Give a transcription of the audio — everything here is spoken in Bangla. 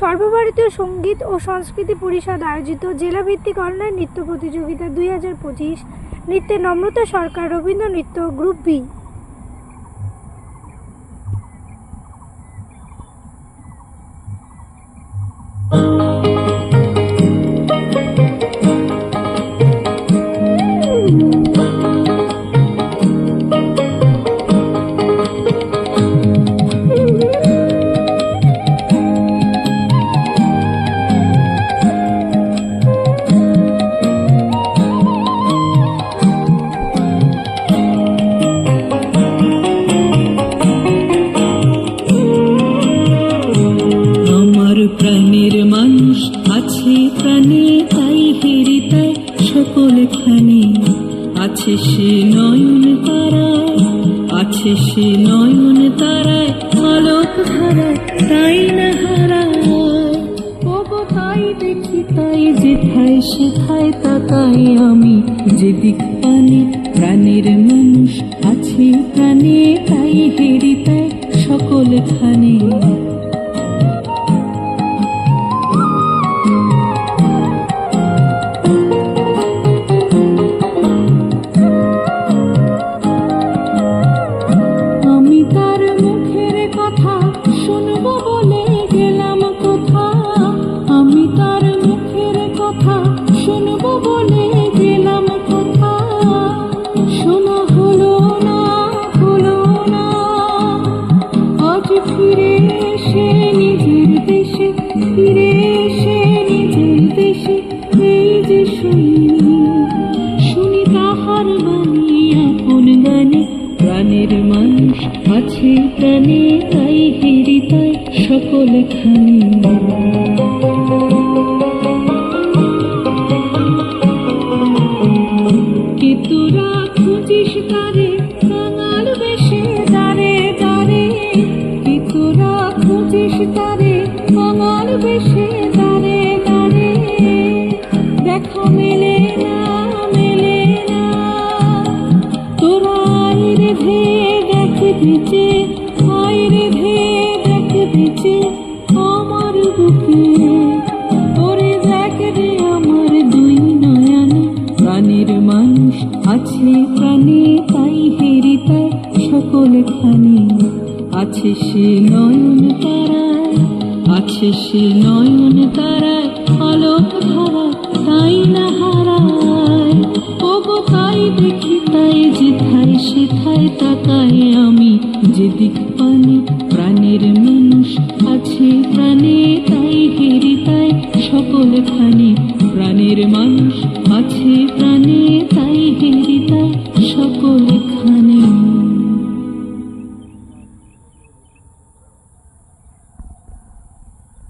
সর্বভারতীয় সংগীত ও সংস্কৃতি পরিষদ আয়োজিত জেলাভিত্তিক অনলাইন নৃত্য প্রতিযোগিতা দুই হাজার পঁচিশ নৃত্যে নম্রতা সরকার, রবীন্দ্র নৃত্য, গ্রুপ বি। আছে সে নয়ন তারায় আছে সে নয়ন তারায়, আলোক ধারায়, তাই না হারায়? ওগো তাই দেখি, তাই যেথায় সেথায় তাকাই আমি। যেদিক পানি প্রাণের মানুষ আছে, প্রাণে তাই হেরি তাই সকলখানে আমি আছে প্রাণে তাই তাই সকল খানে কে খুঁজিস তারে, কাঙাল বেশে দাঁড়ে দাঁড়ে কে খুঁজিস তারে, কাঙাল বেশে আইরে ধে দেখ দিছে আমার বুকে। তোরে দেখ রে আমার দুই নয়নে প্রাণের মানুষ আছে প্রাণে, তাই হেরি তাই সকল খানে। আছে সে নয়ন তারায়, আছে সে নয়ন তারায়, আলোক ধারা তাই না হারায়। ওগো তাই দেখি তাই, যেথায় সেথায় তাকাই আমি, যেদিক পানি মানুষ আছে প্রাণে তাই হেরি তাই সকল খানে। প্রাণের মানুষ আছে